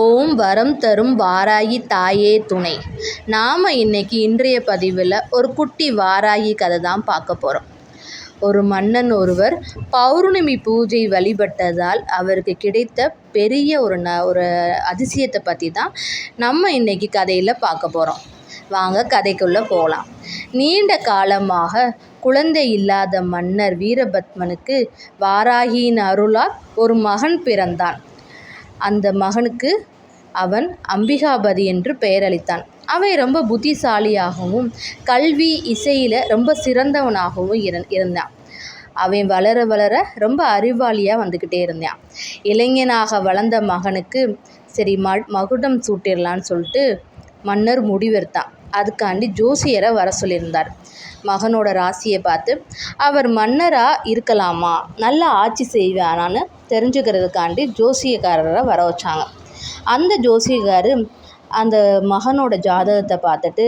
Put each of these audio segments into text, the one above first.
ஓம் வரம் தரும் வாராகி தாயே துணை. நாம் இன்னைக்கு இன்றைய பதிவில் ஒரு குட்டி வாராகி கதை தான் பார்க்க போகிறோம் ஒரு மன்னன் ஒருவர் பௌர்ணமி பூஜை வழிபட்டதால் அவருக்கு கிடைத்த பெரிய ஒரு ந ஒரு அதிசயத்தை பற்றி தான் நம்ம இன்னைக்கு கதையில் பார்க்க போகிறோம் வாங்க கதைக்குள்ளே போகலாம் நீண்ட காலமாக குழந்தை இல்லாத மன்னர் வீரபத்மனுக்கு வாராகியின் அருளால் ஒரு மகன் பிறந்தான். அந்த மகனுக்கு அவன் அம்பிகாபதி என்று பெயரளித்தான். அவன் ரொம்ப புத்திசாலியாகவும் கல்வி இசையில் ரொம்ப சிறந்தவனாகவும் இரு இருந்தான். அவன் வளர வளர ரொம்ப அறிவாளியாக வந்துக்கிட்டே இருந்தான். இளைஞனாக வளர்ந்த மகனுக்கு சரி ம மகுடம் சூட்டிடலான்னு சொல்லிட்டு மன்னர் முடிவெடுத்தான். அதுக்காண்டி ஜோசியரை வர சொல்லியிருந்தார். மகனோட ராசியை பார்த்து அவர் மன்னராக இருக்கலாமா? நல்லா ஆட்சி செய்வானான்னு தெரிஞ்சுக்கிறதுக்காண்டி ஜோசியக்காரரை வர வச்சாங்க. அந்த ஜோசியக்கார் அந்த மகனோட ஜாதகத்தை பார்த்துட்டு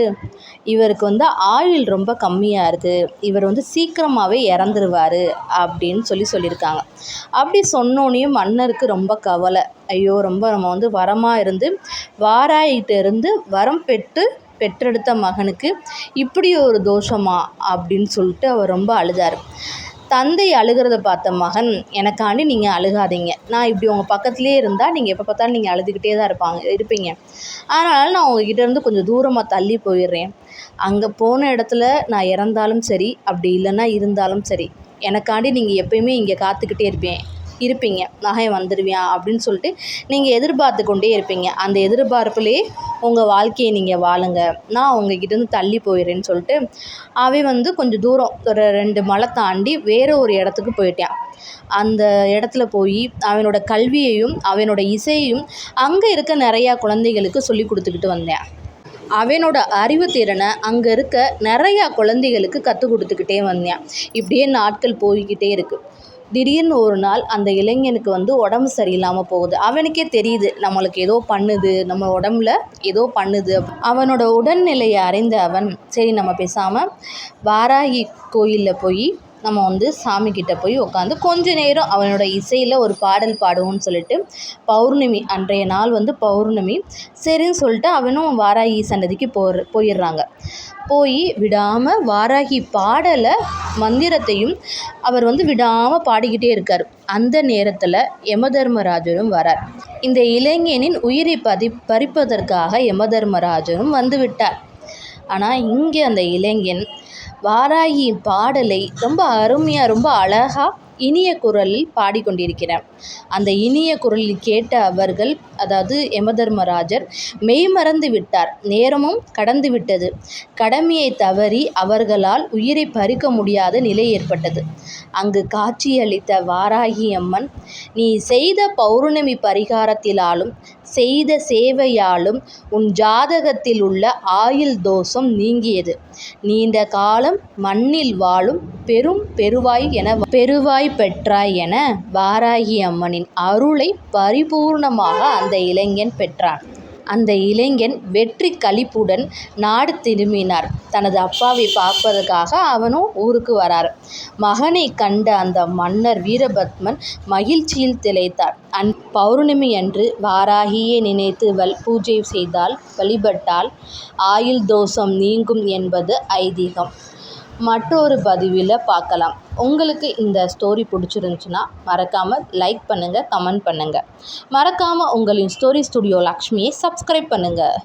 இவருக்கு வந்து ஆயுள் ரொம்ப கம்மியாக இருக்குது இவர் வந்து சீக்கிரமாகவே இறந்துருவார் அப்படின்னு சொல்லி சொல்லியிருக்காங்க. அப்படி சொன்னோன்னே மன்னருக்கு ரொம்ப கவலை. ஐயோ ரொம்ப நம்ம வந்து வரமாக இருந்து வாராயிட்டு இருந்து வரம் பெற்று பெற்றெடுத்த மகனுக்கு இப்படி ஒரு தோஷமா அப்படின்னு சொல்லிட்டு அவர் ரொம்ப அழுதார். தந்தை அழுகிறத பார்த்த மகன் எனக்காண்டி நீங்கள் அழுகாதீங்க. நான் இப்படி உங்கள் பக்கத்துலேயே இருந்தால் நீங்கள் எப்போ பார்த்தாலும் நீங்கள் அழுதுகிட்டே தான் இருப்பாங்க இருப்பீங்க. அதனால் நான் உங்ககிட்ட இருந்து கொஞ்சம் தூரமாக தள்ளி போயிடுறேன். அங்கே போன இடத்துல நான் இறந்தாலும் சரி அப்படி இல்லைன்னா இருந்தாலும் சரி எனக்காண்டி நீங்கள் எப்பயுமே இங்கே காத்துக்கிட்டே இருப்பேன் இருப்பீங்க. நகை வந்துடுவியான் அப்படின்னு சொல்லிட்டு நீங்கள் எதிர்பார்த்து கொண்டே இருப்பீங்க. அந்த எதிர்பார்ப்புலேயே உங்கள் வாழ்க்கையை நீங்கள் வாழுங்க. நான் உங்ககிட்டேருந்து தள்ளி போயிடுறேன்னு சொல்லிட்டு அவன் வந்து கொஞ்சம் தூரம் ஒரு ரெண்டு மலை தாண்டி வேறு ஒரு இடத்துக்கு போயிட்டான். அந்த இடத்துல போய் அவனோட கல்வியையும் அவனோட இசையையும் அங்கே இருக்க நிறையா குழந்தைகளுக்கு சொல்லி கொடுத்துக்கிட்டு வந்தேன். அவனோட அறிவுத்திறனை அங்கே இருக்க நிறையா குழந்தைகளுக்கு கற்றுக் கொடுத்துக்கிட்டே வந்தேன். இப்படியே நாட்கள் போய்கிட்டே இருக்குது திடீர்னு ஒரு நாள் அந்த இளைஞனுக்கு வந்து உடம்பு சரியில்லாமல் போகுது. அவனுக்கே தெரியுது நம்மளுக்கு ஏதோ பண்ணுது நம்ம உடம்புல ஏதோ பண்ணுது. அவனோட உடல்நிலையை அறிந்த அவன் சரி நம்ம பேசாமல் வாராகி கோயிலில் போய் நம்ம வந்து சாமிக்கிட்ட போய் உட்காந்து கொஞ்ச நேரம் அவனோட இசையில் ஒரு பாடல் பாடுவோம்னு சொல்லிட்டு பௌர்ணமி அன்றைய நாள் வந்து பௌர்ணமி சரின்னு சொல்லிட்டு அவனும் வாராகி சன்னதிக்கு போற போயிடுறாங்க. போய் விடாமல் வாராகி பாடலை மந்திரத்தையும் அவர் வந்து விடாமல் பாடிக்கிட்டே இருக்கார். அந்த நேரத்தில் யமதர்மராஜரும் வரார். இந்த இளைஞனின் உயிரை பதி பறிப்பதற்காக யமதர்மராஜரும் வந்து விட்டார். ஆனால் இங்கே அந்த இளைஞன் வாராயி பாடலை ரொம்ப அருமையாக ரொம்ப அழகாக இனிய குரலில் பாடிக்கொண்டிருக்கிறார். அந்த இனிய குரலில் கேட்ட அவர்கள் அதாவது யமதர்மராஜர் மெய்மறந்து விட்டார் நேரமும் கடந்து விட்டது. கடமையை தவறி அவர்களால் உயிரை பறிக்க முடியாத நிலை ஏற்பட்டது. அங்கு காட்சியளித்த வாராகி அம்மன் நீ செய்த பௌர்ணமி பரிகாரத்திலாலும் செய்த சேவையாலும் உன் ஜாதகத்தில் உள்ள ஆயுள் தோஷம் நீங்கியது. நீண்ட காலம் மண்ணில் வாழும் பெரும் பெருவாய் என பெருவாய் பெற்றாய் என வாராகி அம்மனின் அருளை பரிபூர்ணமாக அந்த இளைஞன் பெற்றான். அந்த இளைஞன் வெற்றி களிப்புடன் நாடு திரும்பினார். தனது அப்பாவை பார்ப்பதற்காக அவனும் ஊருக்கு வரார். மகனை கண்ட அந்த மன்னர் வீரபத்மன் மகிழ்ச்சியில் திளைத்தார். அன் பௌர்ணமி அன்று வாராகியே நினைத்து வல் பூஜை செய்தால் வழிபட்டால் ஆயுள் தோஷம் நீங்கும் என்பது ஐதீகம். மற்றொரு பதிவில் பார்க்கலாம். உங்களுக்கு இந்த ஸ்டோரி பிடிச்சிருந்துச்சுன்னா மறக்காமல் லைக் பண்ணுங்கள் கமெண்ட் பண்ணுங்கள் மறக்காமல் உங்களின் ஸ்டோரி ஸ்டுடியோ லக்ஷ்மியை சப்ஸ்கிரைப் பண்ணுங்கள்